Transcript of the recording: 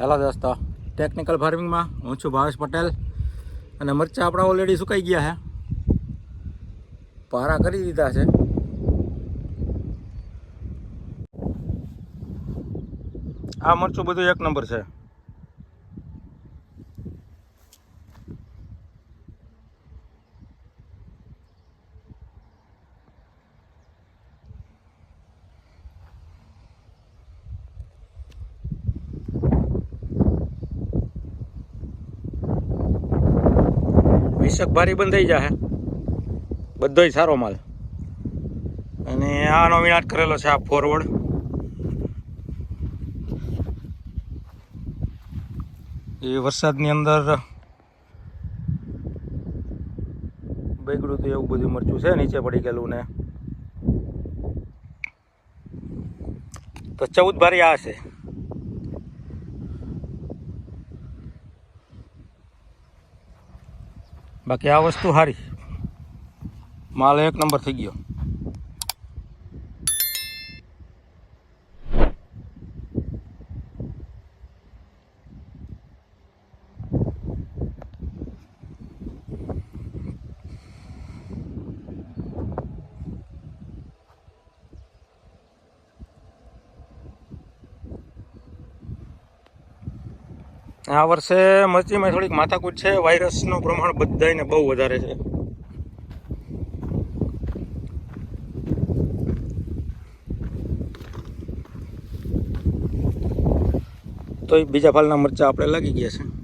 Hello દોસ્તો. Technical ફાર્મિંગમાં હું છું ભાવેશ પટેલ અને મરચાં આપણા ઓલરેડી સુકાઈ ગયા છે. પારા કરી દીધા છે. આ મરચું બધું એક નંબર છે. વિશક ભારી બંધ થઈ જશે બધોય સારો માલ. અને આનો વિનાટ કરેલો છે આ ફોરવર્ડ એ વરસાદની અંદર બગડ્યું તો એવું બધું મરચું છે, નીચે પડી ગયેલું ને. તો ચૌદ ભારી આ છે. બાકી આ વસ્તુ સારી માલ એક નંબર થઈ ગયો. આ વર્ષે મરચીમાં થોડીક માથાકૂટ છે. વાયરસનું પ્રમાણ બધાને બહુ વધારે છે. તો બીજા ફાલના મરચા આપણે લાગી ગયા છે.